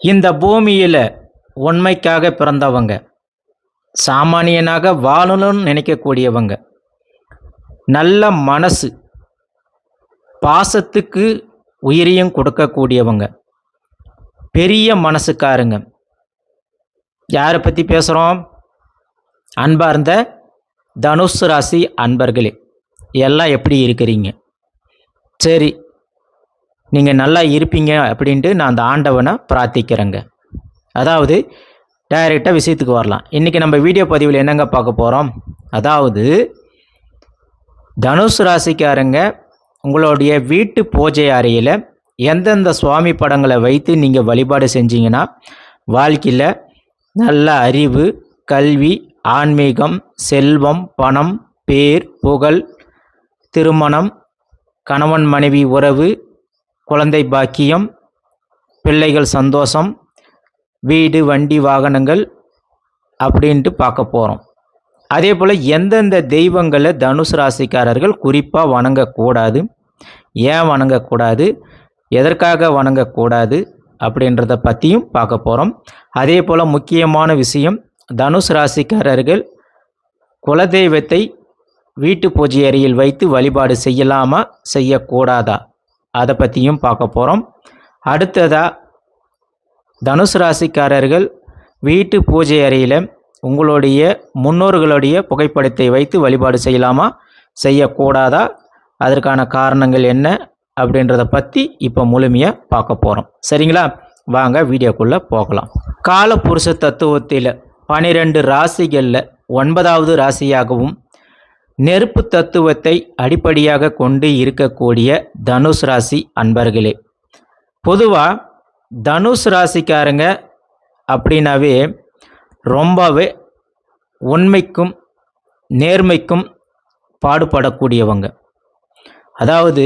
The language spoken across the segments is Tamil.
இந்த பூமியில் உண்மைக்காக பிறந்தவங்க சாமானியனாக வாழணும்னு நினைக்கக்கூடியவங்க நல்ல மனசு பாசத்துக்கு உயிரியும் கொடுக்கக்கூடியவங்க பெரிய மனசுக்காரங்க. யாரை பற்றி பேசுகிறோம் அன்பார்ந்த தனுசு ராசி அன்பர்களே எல்லாம் எப்படி இருக்கிறீங்க? சரி நீங்கள் நல்லா இருப்பீங்க அப்படின்ட்டு நான் அந்த ஆண்டவனை பிரார்த்திக்கிறேங்க. அதாவது டைரெக்டாக விஷயத்துக்கு வரலாம். இன்றைக்கி நம்ம வீடியோ பதிவில் என்னங்க பார்க்க போகிறோம் அதாவது தனுசு ராசிக்காரங்க உங்களுடைய வீட்டு பூஜை அறையில் எந்தெந்த சுவாமி படங்களை வைத்து நீங்கள் வழிபாடு செஞ்சீங்கன்னா வாழ்க்கையில் நல்ல அறிவு கல்வி ஆன்மீகம் செல்வம் பணம் பேர் புகழ் திருமணம் கணவன் மனைவி உறவு குழந்தை பாக்கியம் பிள்ளைகள் சந்தோஷம் வீடு வண்டி வாகனங்கள் அப்படின்ட்டு பார்க்க போகிறோம் அதே போல் எந்தெந்த தெய்வங்களை தனுசு ராசிக்காரர்கள் குறிப்பாக வணங்கக்கூடாது ஏன் வணங்கக்கூடாது எதற்காக வணங்கக்கூடாது அப்படின்றத பற்றியும் பார்க்க போகிறோம் அதே போல் முக்கியமான விஷயம் தனுசு ராசிக்காரர்கள் குலதெய்வத்தை வீட்டு பூஜை அறையில் வைத்து வழிபாடு செய்யலாமா செய்யக்கூடாதா? அதை பற்றியும் பார்க்க போகிறோம் அடுத்ததாக தனுசு ராசிக்காரர்கள் வீட்டு பூஜை அறையில் உங்களுடைய முன்னோர்களுடைய புகைப்படத்தை வைத்து வழிபாடு செய்யலாமா? செய்யக்கூடாதா? அதற்கான காரணங்கள் என்ன? அப்படின்றத பற்றி இப்போ முழுமையாக பார்க்க போகிறோம் சரிங்களா? வாங்க வீடியோக்குள்ளே போகலாம். கால புருஷ தத்துவத்தில் பனிரெண்டு ராசிகளில் ஒன்பதாவது ராசியாகவும் நெருப்பு தத்துவத்தை அடிப்படையாக கொண்டு இருக்கக்கூடிய தனுஷ் ராசி அன்பர்களே பொதுவாக தனுஷ் ராசிக்காரங்க அப்படின்னாவே ரொம்பவே உண்மைக்கும் நேர்மைக்கும் பாடுபடக்கூடியவங்க. அதாவது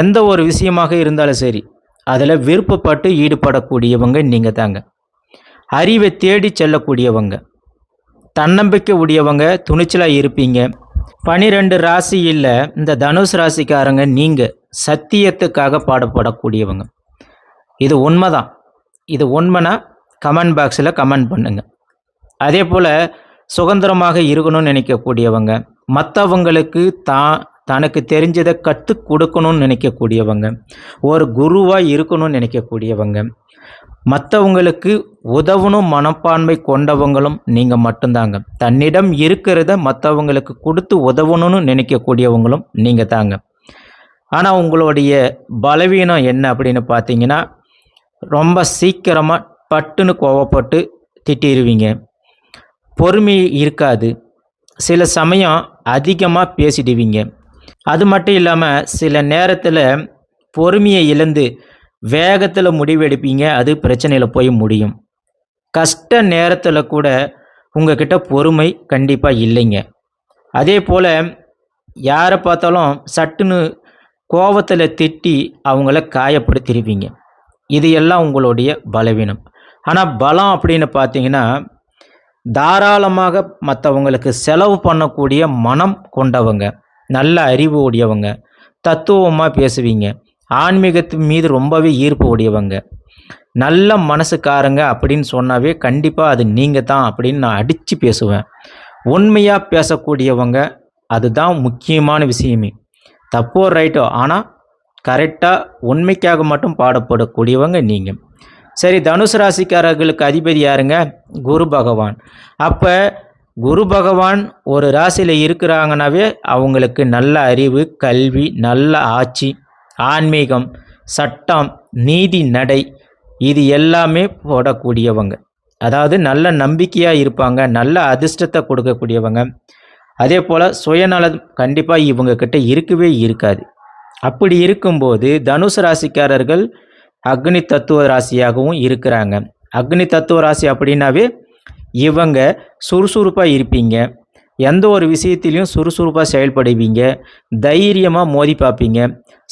எந்த ஒரு விஷயமாக இருந்தாலும் சரி அதில் விருப்பப்பட்டு ஈடுபடக்கூடியவங்க நீங்கள் தாங்க அறிவை தேடி செல்லக்கூடியவங்க. தன்னம்பிக்கை உடையவங்க துணிச்சலாக இருப்பீங்க. பனிரெண்டு ராசியில் இந்த தனுஷ் ராசிக்காரங்க நீங்கள் சத்தியத்துக்காக பாடுபடக்கூடியவங்க. இது உண்மைதான். இது உண்மைனா கமெண்ட் பாக்ஸில் கமெண்ட் பண்ணுங்கள் அதே போல் சுதந்திரமாக இருக்கணும்னு நினைக்கக்கூடியவங்க. மற்றவங்களுக்கு தான் தனக்கு தெரிஞ்சதை கற்றுக் கொடுக்கணும்னு நினைக்கக்கூடியவங்க. ஒரு குருவாக இருக்கணும்னு நினைக்கக்கூடியவங்க. மற்றவங்களுக்கு உதவணும் மனப்பான்மை கொண்டவங்களும் நீங்கள் மட்டும்தாங்க. தன்னிடம் இருக்கிறத மற்றவங்களுக்கு கொடுத்து உதவணும்னு நினைக்கக்கூடியவங்களும் நீங்கள் தாங்க. ஆனால் உங்களுடைய பலவீனம் என்ன அப்படின்னு பார்த்தீங்கன்னா ரொம்ப சீக்கிரமாக பட்டுன்னு கோவப்பட்டு திட்டிடுவீங்க பொறுமை இருக்காது. சில சமயம் அதிகமாக பேசிடுவீங்க. அது மட்டும் இல்லாமல் சில நேரத்தில் பொறுமையை இழந்து வேகத்தில் முடிவெடுப்பீங்க அது பிரச்சனையில் போய் முடியும். கஷ்ட நேரத்தில் கூட உங்ககிட்ட பொறுமை கண்டிப்பாக இல்லைங்க. அதே போல் யாரை பார்த்தாலும் சட்டுன்னு கோவத்தில் திட்டி அவங்கள காயப்படுத்திடுவீங்க இது எல்லாம் உங்களுடைய பலவீனம். ஆனால் பலம் அப்படின்னு பார்த்தீங்கன்னா தாராளமாக மற்றவங்களுக்கு செலவு பண்ணக்கூடிய மனம் கொண்டவங்க நல்ல அறிவு உடையவங்க தத்துவமாக பேசுவீங்க. ஆன்மீகத்து மீது ரொம்பவே ஈர்ப்பு உடையவங்க. நல்ல மனசுக்காரங்க அப்படின்னு சொன்னாவே கண்டிப்பாக அது நீங்கள் தான் அப்படின்னு நான் அடித்து பேசுவேன். உண்மையாக பேசக்கூடியவங்க அதுதான் முக்கியமான விஷயமே. தப்போ ரைட்டோ ஆனால் கரெக்டாக உண்மைக்காக மட்டும் பாடப்படக்கூடியவங்க நீங்கள் சரி தனுசு ராசிக்காரர்களுக்கு அதிபதி யாருங்க? குரு பகவான். அப்போ குரு பகவான் ஒரு ராசியில் இருக்கிறாங்கனாவே அவங்களுக்கு நல்ல அறிவு கல்வி நல்ல ஆட்சி ஆன்மீகம் சட்டம் நீதி நடை இது எல்லாமே போடக்கூடியவங்க. அதாவது நல்ல நம்பிக்கையாக இருப்பாங்க நல்ல அதிர்ஷ்டத்தை கொடுக்கக்கூடியவங்க. அதே போல் சுயநலம் கண்டிப்பாக இவங்கக்கிட்ட இருக்கவே இருக்காது. அப்படி இருக்கும்போது தனுசு ராசிக்காரர்கள் அக்னி தத்துவ ராசியாகவும் இருக்கிறாங்க. அக்னி தத்துவ ராசி அப்படின்னாவே இவங்க சுறுசுறுப்பாக இருப்பீங்க. எந்த ஒரு விஷயத்திலையும் சுறுசுறுப்பாக செயல்படுவீங்க. தைரியமாக மோதி பார்ப்பீங்க.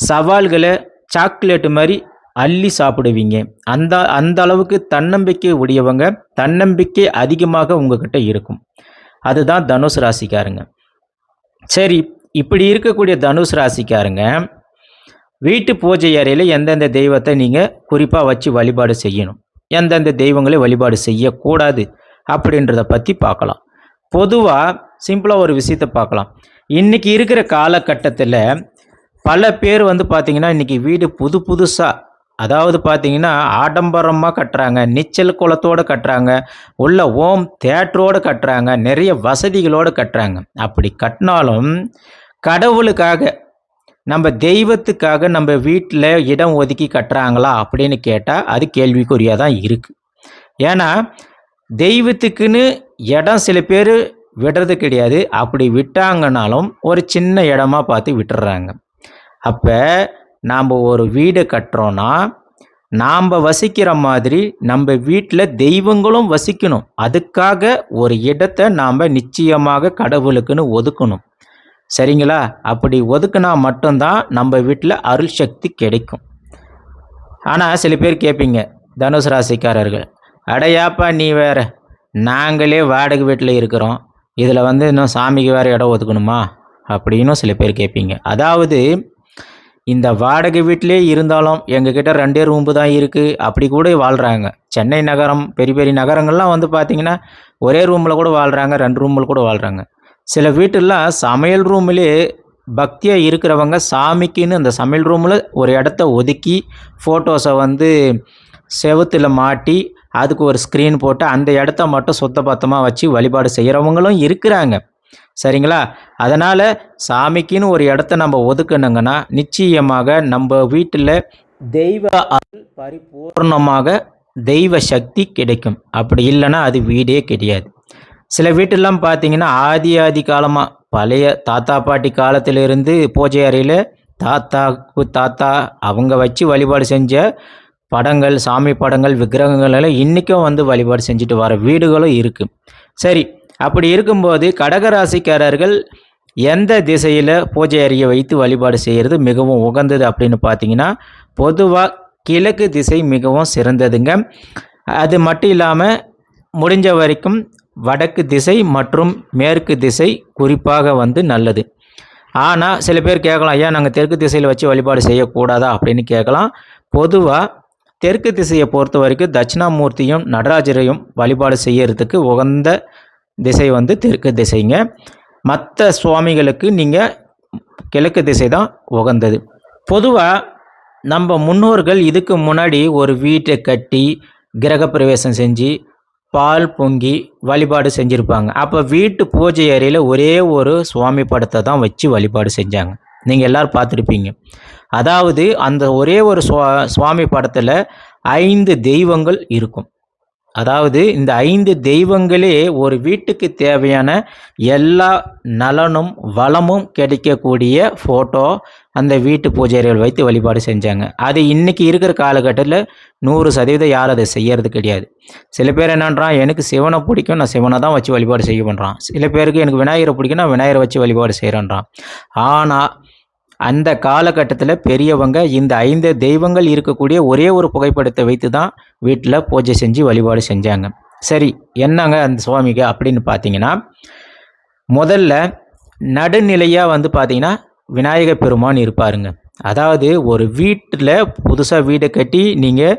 சவால்களை சாக்லேட்டு மாதிரி அள்ளி சாப்பிடுவீங்க. அந்த அந்த அளவுக்கு தன்னம்பிக்கை உடையவங்க தன்னம்பிக்கை அதிகமாக உங்ககிட்ட இருக்கும். அதுதான் தனுசு ராசிக்காரங்க. சரி இப்படி இருக்கக்கூடிய தனுஷ் ராசிக்காரங்க வீட்டு பூஜை அறையில் எந்தெந்த தெய்வத்தை நீங்கள் குறிப்பாக வச்சு வழிபாடு செய்யணும்? எந்தெந்த தெய்வங்களை வழிபாடு செய்யக்கூடாது? அப்படின்றத பற்றி பார்க்கலாம். பொதுவாக சிம்பிளாக ஒரு விஷயத்தை பார்க்கலாம். இன்றைக்கி இருக்கிற காலகட்டத்தில் பல பேர் வந்து பார்த்திங்கன்னா இன்றைக்கி வீடு புது புதுசாக அதாவது பார்த்தீங்கன்னா ஆடம்பரமாக கட்டுறாங்க நீச்சல் குளத்தோடு கட்டுறாங்க உள்ள ஓம் தேட்டரோடு கட்டுறாங்க நிறைய வசதிகளோடு கட்டுறாங்க. அப்படி கட்டினாலும் கடவுளுக்காக நம்ம தெய்வத்துக்காக நம்ம வீட்டில் இடம் ஒதுக்கி கட்டுறாங்களா அப்படின்னு கேட்டால் அது கேள்விக்குறியாக தான் இருக்குது ஏன்னா தெய்வத்துக்குன்னு இடம் சில பேர் விடுறது கிடையாது. அப்படி விட்டாங்கனாலும் ஒரு சின்ன இடமா பார்த்து விட்டுறாங்க. அப்போ நாம் ஒரு வீடு கட்டுறோன்னா நாம் வசிக்கிற மாதிரி நம்ம வீட்டில் தெய்வங்களும் வசிக்கணும். அதுக்காக ஒரு இடத்தை நாம் நிச்சயமாக கடவுளுக்குன்னு ஒதுக்கணும். சரிங்களா? அப்படி ஒதுக்குனா மட்டும்தான் நம்ம வீட்டில் அருள் சக்தி கிடைக்கும். ஆனால் சில பேர் கேட்பீங்க தனுசு ராசிக்காரர்கள் அடையாப்பா நீ வேற நாங்களே வாடகை வீட்டில் இருக்கிறோம். இதில் வந்து இன்னும் சாமிக்கு வேறு இடம் ஒதுக்கணுமா? அப்படின்னும் சில பேர் கேட்பீங்க அதாவது இந்த வாடகை வீட்டிலே இருந்தாலும் எங்ககிட்ட ரெண்டே ரூம்பு தான் இருக்குது அப்படி கூட வாழ்கிறாங்க சென்னை நகரம் பெரிய பெரிய நகரங்கள்லாம் வந்து பார்த்திங்கன்னா ஒரே ரூமில் கூட வாழ்கிறாங்க ரெண்டு ரூமில் கூட வாழ்கிறாங்க சில வீட்டிலாம் சமையல் ரூம்லே பக்தியாக இருக்கிறவங்க சாமிக்குன்னு அந்த சமையல் ரூமில் ஒரு இடத்த ஒதுக்கி ஃபோட்டோஸை வந்து செவுத்தில் மாட்டி அதுக்கு ஒரு ஸ்க்ரீன் போட்டு அந்த இடத்த மட்டும் சுத்தபத்தமாக வச்சு வழிபாடு செய்கிறவங்களும் இருக்கிறாங்க. சரிங்களா? அதனால் சாமிக்குன்னு ஒரு இடத்த நம்ம ஒதுக்கணுங்கன்னா நிச்சயமாக நம்ம வீட்டில் தெய்வ அருள் பரிபூர்ணமாக தெய்வ சக்தி கிடைக்கும். அப்படி இல்லைன்னா அது வீடே கிடையாது. சில வீட்டெல்லாம் பார்த்தீங்கன்னா ஆதி ஆதி காலமாக பழைய தாத்தா பாட்டி காலத்திலிருந்து பூஜை அறையில் தாத்தாக்கு தாத்தா அவங்க வச்சு வழிபாடு செஞ்ச படங்கள் சாமி படங்கள் விக்கிரகங்கள் எல்லாம் இன்றைக்கும் வந்து வழிபாடு செஞ்சுட்டு வர வீடுகளும் இருக்குது சரி அப்படி இருக்கும்போது கடகராசிக்காரர்கள் எந்த திசையில் பூஜை அறையை வைத்து வழிபாடு செய்கிறது மிகவும் உகந்தது அப்படின்னு பார்த்தீங்கன்னா பொதுவாக கிழக்கு திசை மிகவும் சிறந்ததுங்க. அது மட்டும் இல்லாமல் முடிஞ்ச வரைக்கும் வடக்கு திசை மற்றும் மேற்கு திசை குறிப்பாக வந்து நல்லது. ஆனால் சில பேர் கேட்கலாம் ஐயா நாங்கள் தெற்கு திசையில் வச்சு வழிபாடு செய்யக்கூடாதா? அப்படின்னு கேட்கலாம். பொதுவாக தெற்கு திசையை பொறுத்த வரைக்கும் தட்சிணாமூர்த்தியும் நடராஜரையும் வழிபாடு செய்யறதுக்கு உகந்த திசை வந்து தெற்கு திசைங்க. மற்ற சுவாமிகளுக்கு நீங்கள் கிழக்கு திசை தான் உகந்தது. பொதுவாக நம்ம முன்னோர்கள் இதுக்கு முன்னாடி ஒரு வீட்டை கட்டி கிரகப்பிரவேசம் செஞ்சு பால் பொங்கி வழிபாடு செஞ்சுருப்பாங்க. அப்போ வீட்டு பூஜை அறையில் ஒரே ஒரு சுவாமி படத்தை தான் வச்சு வழிபாடு செஞ்சாங்க. நீங்கள் எல்லோரும் பார்த்துருப்பீங்க. அதாவது அந்த ஒரே ஒரு சுவா சுவாமி படத்தில் ஐந்து தெய்வங்கள் இருக்கும். அதாவது இந்த ஐந்து தெய்வங்களே ஒரு வீட்டுக்கு தேவையான எல்லா நலனும் வளமும் கிடைக்கக்கூடிய ஃபோட்டோ அந்த வீட்டு பூஜைகள் வைத்து வழிபாடு செஞ்சாங்க. அது இன்றைக்கி இருக்கிற காலகட்டத்தில் நூறு சதவீதம் யாரும் அதை செய்யறது கிடையாது. சில பேர் என்னன்றான் எனக்கு சிவனை பிடிக்கும் நான் சிவனை தான் வச்சு வழிபாடு செய்ய பண்ணுறான் சில பேருக்கு எனக்கு விநாயகரை பிடிக்கும் நான் விநாயகரை வச்சு வழிபாடு செய்கிறேன்றான் ஆனால் அந்த காலகட்டத்தில் பெரியவங்க இந்த ஐந்து தெய்வங்கள் இருக்கக்கூடிய ஒரே ஒரு புகைப்படத்தை வைத்து தான் வீட்டில் பூஜை செஞ்சு வழிபாடு செஞ்சாங்க. சரி என்னங்க அந்த சுவாமிக்கு அப்படின்னு பார்த்தீங்கன்னா முதல்ல நடுநிலையாக வந்து பார்த்தீங்கன்னா விநாயக பெருமான் இருப்பாருங்க. அதாவது ஒரு வீட்டில் புதுசாக வீடை கட்டி நீங்கள்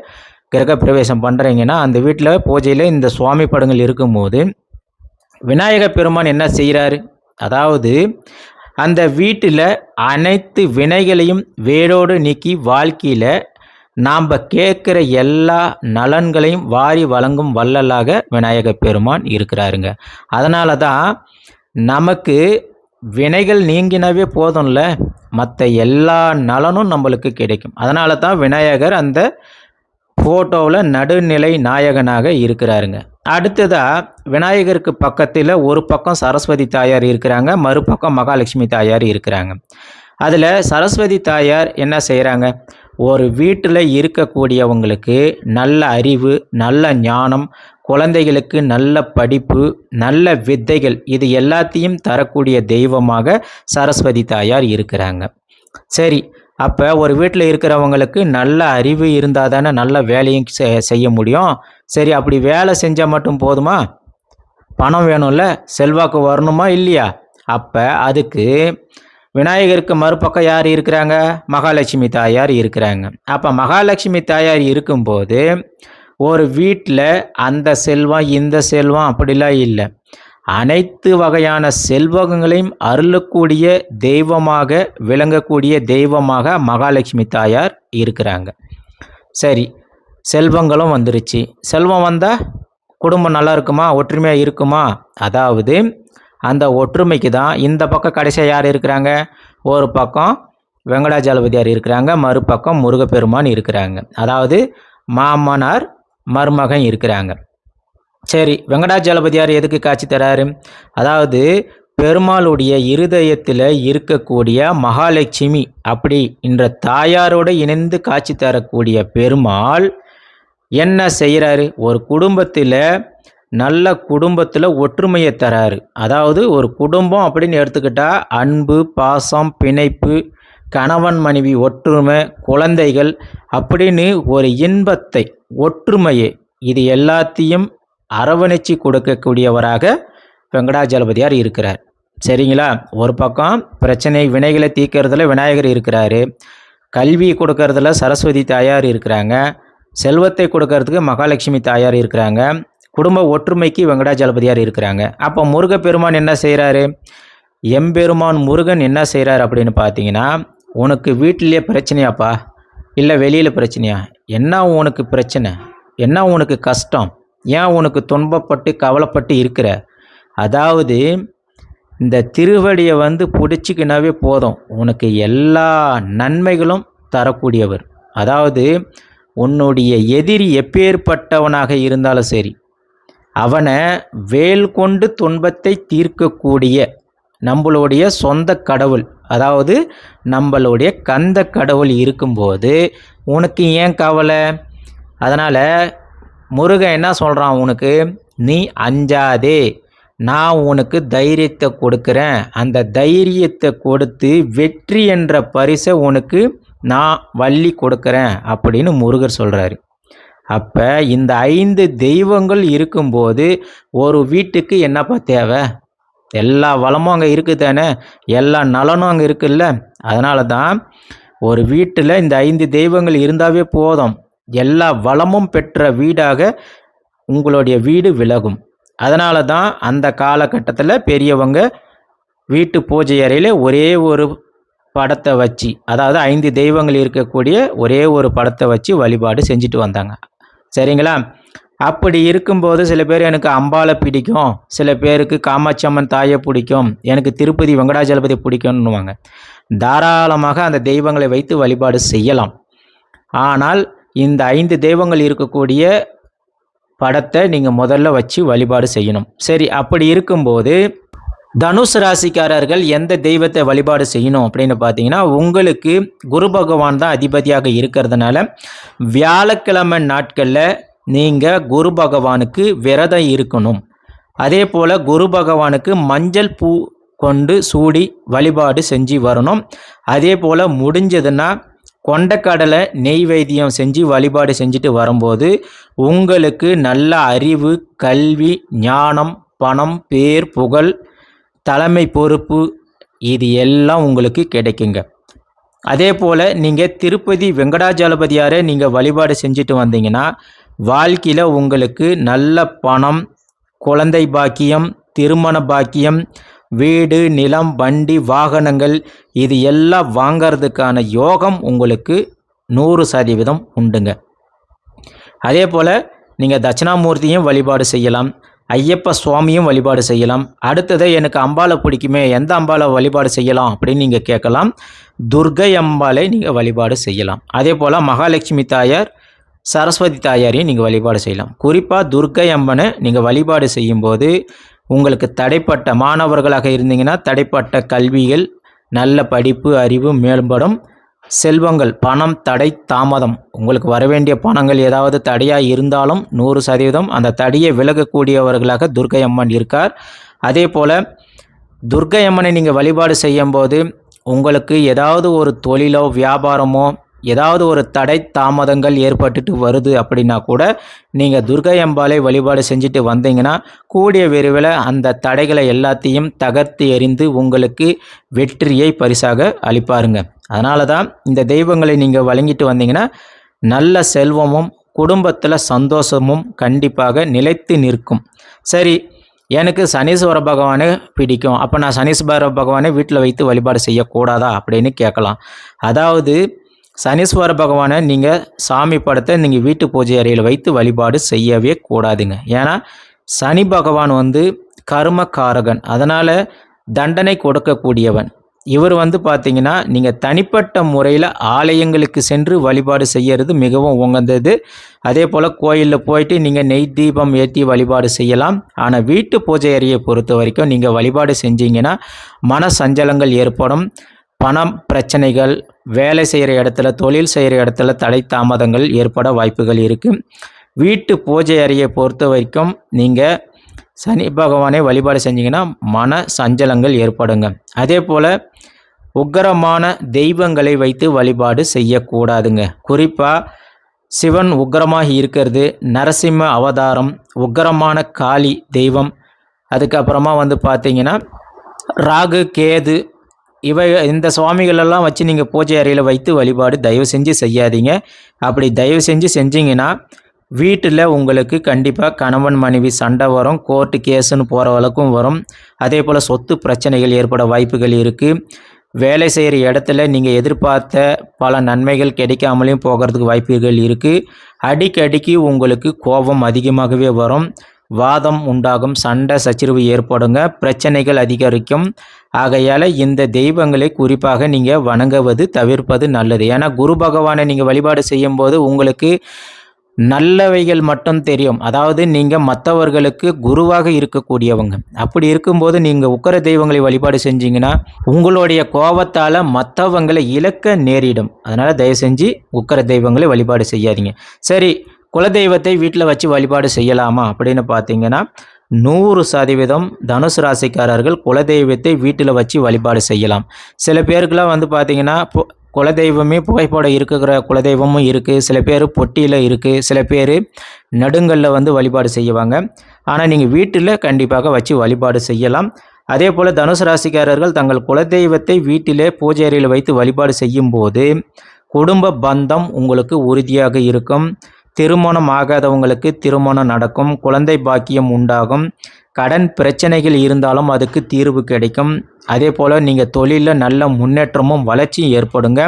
கிரகப்பிரவேசம் பண்ணுறீங்கன்னா அந்த வீட்டில் பூஜையில் இந்த சுவாமி படங்கள் இருக்கும்போது விநாயக பெருமான் என்ன செய்கிறாரு அதாவது அந்த வீட்டில் அனைத்து வினைகளையும் வேரோடு நீக்கி வாழ்க்கையில் நாம் கேட்குற எல்லா நலன்களையும் வாரி வழங்கும் வள்ளலாக விநாயக பெருமான் இருக்கிறாருங்க. அதனால தான் நமக்கு வினைகள் நீங்கினவே போதும்ல. மற்ற எல்லா நலனும் நம்மளுக்கு கிடைக்கும். அதனால தான் விநாயகர் அந்த ஃபோட்டோவில் நடுநிலை நாயகனாக இருக்கிறாருங்க. அடுத்ததாக விநாயகருக்கு பக்கத்தில் ஒரு பக்கம் சரஸ்வதி தாயார் இருக்கிறாங்க மறுபக்கம் மகாலட்சுமி தாயார் இருக்கிறாங்க. அதில் சரஸ்வதி தாயார் என்ன செய்கிறாங்க ஒரு வீட்டில் இருக்கக்கூடியவங்களுக்கு நல்ல அறிவு நல்ல ஞானம் குழந்தைகளுக்கு நல்ல படிப்பு நல்ல வித்தைகள் இது எல்லாத்தையும் தரக்கூடிய தெய்வமாக சரஸ்வதி தாயார் இருக்கிறாங்க. சரி அப்போ ஒரு வீட்டில் இருக்கிறவங்களுக்கு நல்ல அறிவு இருந்தால் தானே நல்ல வேலையும் செய்ய முடியும். சரி அப்படி வேலை செஞ்சால் மட்டும் போதுமா? பணம் வேணும்ல? செல்வாக்கு வரணுமா? இல்லையா? அப்போ அதுக்கு விநாயகருக்கு மறுபக்கம் யார் இருக்கிறாங்க? மகாலட்சுமி தாயார் இருக்கிறாங்க. அப்போ மகாலட்சுமி தாயார் இருக்கும்போது ஒரு வீட்டில் அந்த செல்வம் இந்த செல்வம் அப்படிலாம் இல்லை. அனைத்து வகையான செல்வங்களையும் அருளக்கூடிய தெய்வமாக விளங்கக்கூடிய தெய்வமாக மகாலட்சுமி தாயார் இருக்கிறாங்க. சரி செல்வங்களும் வந்துருச்சு. செல்வம் வந்தால் குடும்பம் நல்லா இருக்குமா? ஒற்றுமையாக இருக்குமா? அதாவது அந்த ஒற்றுமைக்கு தான் இந்த பக்கம் கடைசியாக யார் இருக்கிறாங்க? ஒரு பக்கம் வெங்கடாஜலபதியார் இருக்கிறாங்க மறுபக்கம் முருகப்பெருமான் இருக்கிறாங்க. அதாவது மாமனார் மருமகன் இருக்கிறாங்க. சரி வெங்கடாஜலபதியார் எதுக்கு காட்சி தராரு? அதாவது பெருமாளுடைய இருதயத்தில் இருக்கக்கூடிய மகாலட்சுமி அப்படி என்ற தாயாரோடு இணைந்து காட்சி தரக்கூடிய பெருமாள் என்ன செய்கிறாரு ஒரு குடும்பத்தில் நல்ல குடும்பத்தில் ஒற்றுமையை தராரு. அதாவது ஒரு குடும்பம் அப்படின்னு எடுத்துக்கிட்டால் அன்பு பாசம் பிணைப்பு கணவன் மனைவி ஒற்றுமை குழந்தைகள் அப்படின்னு ஒரு இன்பத்தை ஒற்றுமையை இது எல்லாத்தையும் அரவணைச்சி கொடுக்கக்கூடியவராக வெங்கடாஜலபதியார் இருக்கிறார். சரிங்களா? ஒரு பக்கம் பிரச்சனை வினைகளை தீர்க்கறதுல விநாயகர் இருக்கிறாரு. கல்வி கொடுக்கறதுல சரஸ்வதி தாயார் இருக்கிறாங்க. செல்வத்தை கொடுக்கறதுக்கு மகாலட்சுமி தாயார் இருக்கிறாங்க. குடும்ப ஒற்றுமைக்கு வெங்கடாஜலபதியார் இருக்கிறாங்க. அப்போ முருகப்பெருமான் என்ன செய்கிறாரு எம்பெருமான் முருகன் என்ன செய்கிறார் அப்படின்னு பார்த்தீங்கன்னா உனக்கு வீட்டிலேயே பிரச்சனையாப்பா? இல்லை வெளியில் பிரச்சனையா? என்ன உனக்கு பிரச்சனை? என்ன உனக்கு கஷ்டம்? ஏன் உனக்கு துன்பப்பட்டு கவலைப்பட்டு இருக்கிற? அதாவது இந்த திருவடியை வந்து பிடிச்சிக்கினாவே போதும். உனக்கு எல்லா நன்மைகளும் தரக்கூடியவர். அதாவது உன்னுடைய எதிரி எப்பேற்பட்டவனாக இருந்தாலும் சரி அவனை வேல் கொண்டு துன்பத்தை தீர்க்கக்கூடிய நம்மளுடைய சொந்த கடவுள் அதாவது நம்மளுடைய கந்த கடவுள் இருக்கும்போது உனக்கு ஏன் கவலை? அதனால் முருகன் என்ன சொல்கிறான் உனக்கு? நீ அஞ்சாதே. நான் உனக்கு தைரியத்தை கொடுக்குறேன். அந்த தைரியத்தை கொடுத்து வெற்றி என்ற பரிசை உனக்கு நான் வள்ளி கொடுக்குறேன் அப்படின்னு முருகர் சொல்கிறாரு அப்போ இந்த ஐந்து தெய்வங்கள் இருக்கும்போது ஒரு வீட்டுக்கு என்னப்பா தேவை? எல்லா வளமும் அங்கே இருக்குது தானே எல்லா நலனும் அங்கே இருக்குல்ல? அதனால தான் ஒரு வீட்டில் இந்த ஐந்து தெய்வங்கள் இருந்தாவே போதும். எல்லா வளமும் பெற்ற வீடாக உங்களுடைய வீடு விலகும். அதனால தான் அந்த காலகட்டத்தில் பெரியவங்க வீட்டு பூஜை அறையில் ஒரே ஒரு படத்தை வச்சு அதாவது ஐந்து தெய்வங்கள் இருக்கக்கூடிய ஒரே ஒரு படத்தை வச்சு வழிபாடு செஞ்சுட்டு வந்தாங்க. சரிங்களா? அப்படி இருக்கும்போது சில பேர் எனக்கு அம்பாலை பிடிக்கும் சில பேருக்கு காமாட்சி அம்மன் தாயை பிடிக்கும் எனக்கு திருப்பதி வெங்கடாஜலபதி பிடிக்கும்னுவாங்க. தாராளமாக அந்த தெய்வங்களை வைத்து வழிபாடு செய்யலாம். ஆனால் இந்த ஐந்து தெய்வங்கள் இருக்கக்கூடிய படத்தை நீங்கள் முதல்ல வச்சு வழிபாடு செய்யணும். சரி அப்படி இருக்கும்போது தனுஷ் ராசிக்காரர்கள் எந்த தெய்வத்தை வழிபாடு செய்யணும் அப்படின்னு பார்த்தீங்கன்னா உங்களுக்கு குரு பகவான் தான் அதிபதியாக இருக்கிறதுனால வியாழக்கிழமை நாட்களில் நீங்கள் குரு பகவானுக்கு விரதம் இருக்கணும். அதே போல் குரு பகவானுக்கு மஞ்சள் பூ கொண்டு சூடி வழிபாடு செஞ்சு வரணும். அதே போல் முடிஞ்சதுன்னா கொண்டக்கடலை நெய்வேத்தியம் செஞ்சு வழிபாடு செஞ்சுட்டு வரும்போது உங்களுக்கு நல்ல அறிவு கல்வி ஞானம் பணம் பேர் புகழ் தலைமை பொறுப்பு இது எல்லாம் உங்களுக்கு கிடைக்குங்க. அதே போல் நீங்கள் திருப்பதி வெங்கடாஜலபதியாரை நீங்கள் வழிபாடு செஞ்சுட்டு வந்தீங்கன்னா வாழ்க்கையில் உங்களுக்கு நல்ல பணம் குழந்தை பாக்கியம் திருமண பாக்கியம் வீடு நிலம் வண்டி வாகனங்கள் இது எல்லாம் வாங்கிறதுக்கான யோகம் உங்களுக்கு நூறு சதவீதம் உண்டுங்க. அதே போல் நீங்கள் தட்சிணாமூர்த்தியும் வழிபாடு செய்யலாம் ஐயப்ப சுவாமியும் வழிபாடு செய்யலாம். அடுத்தது எனக்கு அம்பாலை பிடிக்குமே எந்த அம்பாலை வழிபாடு செய்யலாம் அப்படின்னு நீங்கள் கேட்கலாம். துர்கை அம்பாலை நீங்கள் வழிபாடு செய்யலாம். அதே போல் மகாலட்சுமி தாயார் சரஸ்வதி தாயாரையும் நீங்கள் வழிபாடு செய்யலாம். குறிப்பாக துர்கை அம்மனை நீங்கள் வழிபாடு செய்யும்போது உங்களுக்கு தடைப்பட்ட மாணவர்களாக இருந்தீங்கன்னா தடைப்பட்ட கல்விகள் நல்ல படிப்பு அறிவு மேம்படும் செல்வங்கள் பணம் தடை தாமதம். உங்களுக்கு வரவேண்டிய பணங்கள் ஏதாவது தடையாக இருந்தாலும் நூறு சதவீதம் அந்த தடையை விலகக்கூடியவர்களாக துர்க்கை அம்மன் இருக்கார். அதே போல் துர்க்கை அம்மனை நீங்கள் வழிபாடு செய்யும்போது உங்களுக்கு ஏதாவது ஒரு தொழிலோ வியாபாரமோ ஏதாவது ஒரு தடை தாமதங்கள் ஏற்பட்டுட்டு வருது அப்படின்னா கூட நீங்கள் துர்கை அம்பாளை வழிபாடு செஞ்சுட்டு வந்தீங்கன்னா கூடிய விரைவில் அந்த தடைகளை எல்லாத்தையும் தகர்த்து எறிந்து உங்களுக்கு வெற்றியை பரிசாக அளிப்பாருங்க. அதனால தான் இந்த தெய்வங்களை நீங்கள் வழங்கிட்டு வந்தீங்கன்னா நல்ல செல்வமும் குடும்பத்தில் சந்தோஷமும் கண்டிப்பாக நிலைத்து நிற்கும். சரி எனக்கு சனீஸ்வர பகவானே பிடிக்கும். அப்போ நான் சனீஸ்வர பகவானை வீட்டில் வைத்து வழிபாடு செய்யக்கூடாதா அப்படின்னு கேட்கலாம். அதாவது சனீஸ்வர பகவானை நீங்கள் சாமி படத்தை நீங்கள் வீட்டு பூஜை அறையில் வைத்து வழிபாடு செய்யவே கூடாதுங்க. ஏன்னா சனி பகவான் வந்து கர்மக்காரகன். அதனால் தண்டனை கொடுக்கக்கூடியவன். இவர் வந்து பார்த்தீங்கன்னா நீங்கள் தனிப்பட்ட முறையில் ஆலயங்களுக்கு சென்று வழிபாடு செய்யறது மிகவும் உகந்தது. அதே போல் கோயிலில் போயிட்டு நீங்கள் நெய் தீபம் ஏற்றி வழிபாடு செய்யலாம். ஆனால் வீட்டு பூஜை அறையை பொறுத்த வரைக்கும் நீங்கள் வழிபாடு செஞ்சீங்கன்னா மன சஞ்சலங்கள் ஏற்படும். பணம் பிரச்சனைகள் வேலை செய்கிற இடத்துல தொழில் செய்கிற இடத்துல தடை தாமதங்கள் ஏற்பட வாய்ப்புகள் இருக்குது வீட்டு பூஜை அறையை பொறுத்த வரைக்கும் நீங்கள் சனி பகவானை வழிபாடு செஞ்சிங்கன்னா மன சஞ்சலங்கள் ஏற்படுங்க. அதே போல் உக்கிரமான தெய்வங்களை வைத்து வழிபாடு செய்யக்கூடாதுங்க. குறிப்பாக சிவன் உக்கரமாக இருக்கிறது நரசிம்ம அவதாரம் உக்கிரமான காளி தெய்வம். அதுக்கப்புறமா வந்து பார்த்திங்கன்னா ராகு கேது இவை இந்த சுவாமிகளெல்லாம் வச்சு நீங்கள் பூஜை அறையில் வைத்து வழிபாடு தயவு செஞ்சு செய்யாதீங்க. அப்படி தயவு செஞ்சு செஞ்சீங்கன்னா வீட்டில் உங்களுக்கு கண்டிப்பாக கணவன் மனைவி சண்டை வரும் கோர்ட்டு கேஸுன்னு போகிற வழக்கும் வரும். அதே போல் சொத்து பிரச்சனைகள் ஏற்பட வாய்ப்புகள் இருக்குது வேலை செய்கிற இடத்துல நீங்கள் எதிர்பார்த்த பல நன்மைகள் கிடைக்காமலையும் போகிறதுக்கு வாய்ப்புகள் இருக்குது அடிக்கடிக்கு உங்களுக்கு கோபம் அதிகமாகவே வரும். வாதம் உண்டாகும். சண்டை சச்சரவு ஏற்படுங்க. பிரச்சனைகள் அதிகரிக்கும். ஆகையால் இந்த தெய்வங்களை குறிப்பாக நீங்கள் வணங்குவது தவிர்ப்பது நல்லது. ஏன்னா குரு பகவானை நீங்கள் வழிபாடு செய்யும்போது உங்களுக்கு நல்லவைகள் மட்டும் தெரியும். அதாவது நீங்கள் மற்றவர்களுக்கு குருவாக இருக்கக்கூடியவங்க. அப்படி இருக்கும்போது நீங்கள் உக்கர தெய்வங்களை வழிபாடு செஞ்சீங்கன்னா உங்களுடைய கோபத்தால் மற்றவங்களை இழக்க நேரிடும். அதனால் தயவு செஞ்சு உக்கர தெய்வங்களை வழிபாடு செய்யாதீங்க. சரி குலதெய்வத்தை வீட்டில் வச்சு வழிபாடு செய்யலாமா? அப்படின்னு பார்த்தீங்கன்னா நூறு சதவீதம் தனுசு ராசிக்காரர்கள் குலதெய்வத்தை வீட்டில் வச்சு வழிபாடு செய்யலாம். சில பேருக்குலாம் வந்து பார்த்தீங்கன்னா குலதெய்வமே புகைப்படம் இருக்கிற குலதெய்வமும் இருக்குது சில பேர் பொட்டியில் இருக்குது சில பேர் நடுங்கல்ல வந்து வழிபாடு செய்வாங்க. ஆனால் நீங்கள் வீட்டில் கண்டிப்பாக வச்சு வழிபாடு செய்யலாம். அதே போல் தனுசு ராசிக்காரர்கள் தங்கள் குலதெய்வத்தை வீட்டிலே பூஜை அறையில் வைத்து வழிபாடு செய்யும்போது குடும்ப பந்தம் உங்களுக்கு உறுதியாக இருக்கும். திருமணம் ஆகாதவங்களுக்கு திருமணம் நடக்கும் குழந்தை பாக்கியம் உண்டாகும் கடன் பிரச்சனைகள் இருந்தாலும் அதுக்கு தீர்வு கிடைக்கும். அதே போல் நீங்கள் தொழிலில் நல்ல முன்னேற்றமும் வளர்ச்சியும் ஏற்படுங்க.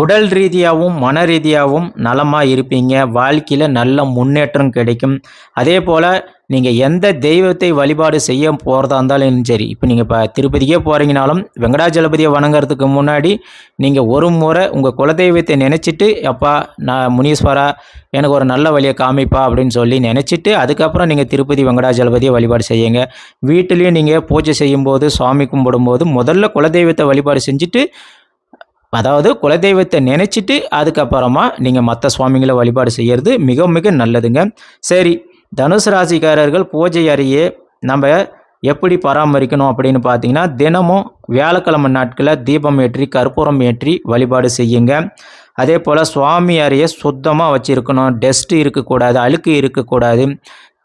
உடல் ரீதியாகவும் மன ரீதியாகவும் நலமாக இருப்பீங்க. வாழ்க்கையில் நல்ல முன்னேற்றம் கிடைக்கும். அதே போல் நீங்கள் எந்த தெய்வத்தை வழிபாடு செய்ய போகிறதா இருந்தாலும் சரி இப்போ நீங்கள் இப்போ திருப்பதிக்கே போகிறீங்கனாலும் வெங்கடாஜலபதியை வணங்குறதுக்கு முன்னாடி நீங்கள் ஒரு முறை உங்கள் குலதெய்வத்தை நினச்சிட்டு அப்பா நான் முனீஸ்வரா எனக்கு ஒரு நல்ல வழியை காமிப்பா அப்படின்னு சொல்லி நினச்சிட்டு அதுக்கப்புறம் நீங்கள் திருப்பதி வெங்கடாஜலபதியை வழிபாடு செய்யுங்க. வீட்டிலையும் நீங்கள் பூஜை செய்யும்போது சுவாமி கும்பிடும்போது முதல்ல குலதெய்வத்தை வழிபாடு செஞ்சுட்டு அதாவது குலதெய்வத்தை நினச்சிட்டு அதுக்கப்புறமா நீங்கள் மற்ற சுவாமிகளை வழிபாடு செய்கிறது மிக மிக நல்லதுங்க. சரி தனுசு ராசிக்காரர்கள் பூஜை அறையே நம்ம எப்படி பராமரிக்கணும் அப்படின்னு பார்த்தீங்கன்னா தினமும் வியாழக்கிழமை நாட்களில் தீபம் ஏற்றி கற்பூரம் ஏற்றி வழிபாடு செய்யுங்க. அதே போல் சுவாமி அறையை சுத்தமாக வச்சுருக்கணும். டஸ்ட்டு இருக்கக்கூடாது அழுக்கு இருக்கக்கூடாது.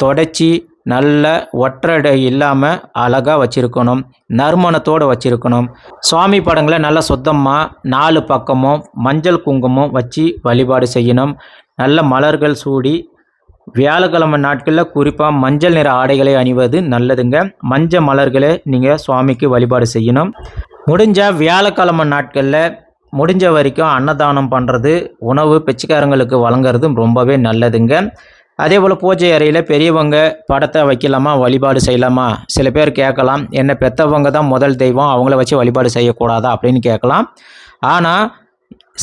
தொடச்சி நல்ல ஒற்றடை இல்லாமல் அழகாக வச்சுருக்கணும். நறுமணத்தோடு வச்சுருக்கணும். சுவாமி படங்களை நல்லா சுத்தமாக நாலு பக்கமும் மஞ்சள் குங்குமம் வச்சு வழிபாடு செய்யணும். நல்ல மலர்கள் சூடி வியாழக்கிழமை நாட்களில் குறிப்பாக மஞ்சள் நிற ஆடைகளை அணிவது நல்லதுங்க. மஞ்சள் மலர்களை நீங்கள் சுவாமிக்கு வழிபாடு செய்யணும். முடிஞ்ச வியாழக்கிழமை நாட்களில் முடிஞ்ச வரைக்கும் அன்னதானம் பண்ணுறது உணவு பிச்சைக்காரங்களுக்கு வழங்குறதும் ரொம்பவே நல்லதுங்க. அதே போல் பூஜை அறையில் பெரியவங்க படத்தை வைக்கலாமா வழிபாடு செய்யலாமா சில பேர் கேட்கலாம் என்ன பெற்றவங்க தான் முதல் தெய்வம் அவங்கள வச்சு வழிபாடு செய்யக்கூடாதா? அப்படின்னு கேட்கலாம். ஆனால்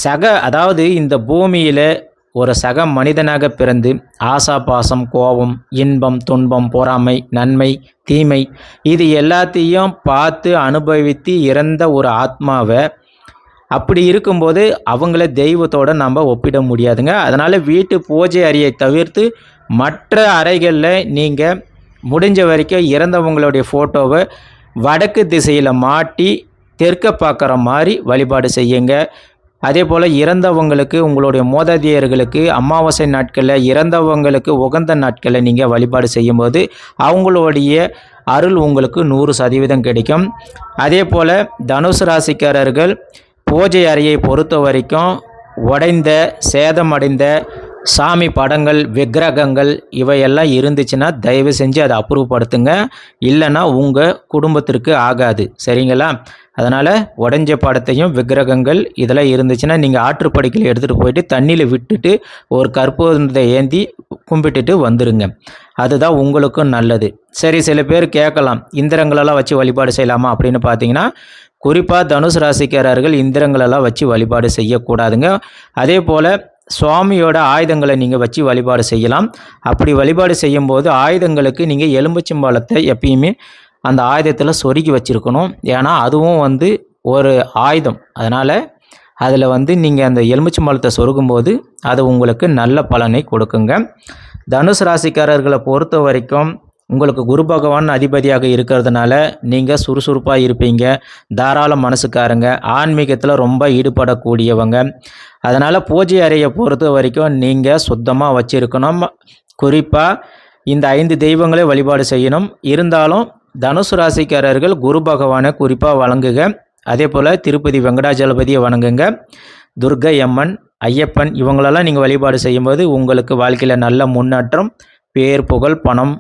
சக அதாவது இந்த பூமியில் ஒரு சக மனிதனாக பிறந்து ஆசா பாசம் கோபம் இன்பம் துன்பம் பொறாமை நன்மை தீமை இது எல்லாத்தையும் பார்த்து அனுபவித்து இறந்த ஒரு ஆத்மாவை அப்படி இருக்கும்போது அவங்கள தெய்வத்தோட நம்ம ஒப்பிட முடியாதுங்க. அதனால் வீட்டு பூஜை அறையை தவிர்த்து மற்ற அறைகளில் நீங்கள் முடிஞ்ச வரைக்கும் இறந்தவங்களுடைய ஃபோட்டோவை வடக்கு திசையில் மாட்டி தெற்க பார்க்குற மாதிரி வழிபாடு செய்யுங்க. அதே போல் இறந்தவங்களுக்கு உங்களுடைய மோதாதியர்களுக்கு அமாவாசை நாட்களில் இறந்தவங்களுக்கு உகந்த நாட்களில் நீங்கள் வழிபாடு செய்யும்போது அவங்களுடைய அருள் உங்களுக்கு நூறு சதவீதம் கிடைக்கும். அதே போல் தனுசு ராசிக்காரர்கள் பூஜை அறையை பொறுத்த வரைக்கும் உடைந்த சேதமடைந்த சாமி படங்கள் விக்கிரகங்கள் இவையெல்லாம் இருந்துச்சுன்னா தயவு செஞ்சு அதை அப்புறப்படுத்துங்க. இல்லைன்னா உங்கள் குடும்பத்திற்கு ஆகாது. சரிங்களா? அதனால் உடஞ்ச படத்தையும் விக்கிரகங்கள் இதெல்லாம் இருந்துச்சுன்னா நீங்கள் ஆற்றுப்படுக்கையில் எடுத்துகிட்டு போயிட்டு தண்ணியில் விட்டுட்டு ஒரு கற்பூரத்தை ஏந்தி கும்பிட்டுட்டு வந்துடுங்க அதுதான் உங்களுக்கும் நல்லது. சரி சில பேர் கேட்கலாம் இந்திரங்களெல்லாம் வச்சு வழிபாடு செய்யலாமா அப்படின்னு பார்த்தீங்கன்னா குறிப்பாக தனுசு ராசிக்காரர்கள் இந்திரங்களெல்லாம் வச்சு வழிபாடு செய்யக்கூடாதுங்க. அதே போல் சுவாமியோட ஆயுதங்களை நீங்கள் வச்சு வழிபாடு செய்யலாம். அப்படி வழிபாடு செய்யும்போது ஆயுதங்களுக்கு நீங்கள் எலும்புச்சம்பழத்தை எப்பயுமே அந்த ஆயுதத்தில் சொருகி வச்சுருக்கணும். ஏன்னா அதுவும் வந்து ஒரு ஆயுதம். அதனால் அதில் வந்து நீங்கள் அந்த எலுமிச்சம்பழத்தை சொருகும்போது அது உங்களுக்கு நல்ல பலனை கொடுக்குங்க. தனுசு ராசிக்காரர்களை பொறுத்த வரைக்கும் உங்களுக்கு குரு பகவான் அதிபதியாக இருக்கிறதுனால நீங்கள் சுறுசுறுப்பாக இருப்பீங்க. தாராள மனசுக்காரங்க. ஆன்மீகத்தில் ரொம்ப ஈடுபடக்கூடியவங்க. அதனால் பூஜை அறையை பொறுத்த வரைக்கும் நீங்கள் சுத்தமாக வச்சுருக்கணும். குறிப்பாக இந்த ஐந்து தெய்வங்களை வழிபாடு செய்யணும். இருந்தாலும் தனுசு ராசிக்காரர்கள் குரு பகவானை குறிப்பாக வழங்குங்க அதே போல் திருப்பதி வெங்கடாஜலபதியை வணங்குங்க. துர்கை அம்மன் ஐயப்பன் இவங்களெல்லாம் நீங்கள் வழிபாடு செய்யும்போது உங்களுக்கு வாழ்க்கையில் நல்ல முன்னேற்றம் பேர் புகழ் பணம்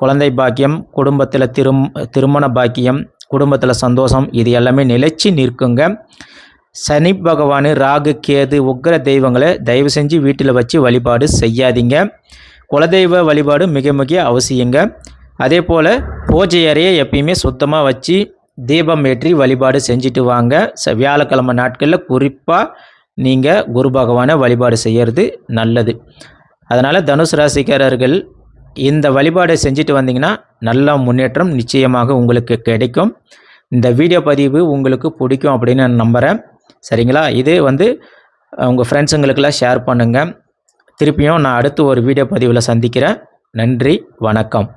குழந்தை பாக்கியம் குடும்பத்தில் திரும் திருமண பாக்கியம் குடும்பத்தில் சந்தோஷம் இது எல்லாமே நிலைச்சி நிற்குங்க. சனி பகவான் ராகு கேது உக்ர தெய்வங்களை தயவு செஞ்சு வீட்டில் வச்சு வழிபாடு செய்யாதீங்க. குலதெய்வ வழிபாடு மிக மிக அவசியங்க. அதே போல் பூஜை அறையை எப்பயுமே சுத்தமாக வச்சு தீபம் ஏற்றி வழிபாடு செஞ்சுட்டு வாங்க. வியாழக்கிழமை நாட்களில் குறிப்பாக நீங்கள் குரு பகவானை வழிபாடு செய்கிறது நல்லது. அதனால் தனுசு ராசிக்காரர்கள் இந்த வழிபாடை செஞ்சுட்டு வந்தீங்கன்னா நல்ல முன்னேற்றம் நிச்சயமாக உங்களுக்கு கிடைக்கும். இந்த வீடியோ பதிவு உங்களுக்கு பிடிக்கும் அப்படின்னு நான் நம்புகிறேன் சரிங்களா? இது வந்து உங்கள் ஃப்ரெண்ட்ஸுங்களுக்கெல்லாம் ஷேர் பண்ணுங்கள் திருப்பியும் நான் அடுத்து ஒரு வீடியோ பதிவில் சந்திக்கிறேன். நன்றி வணக்கம்.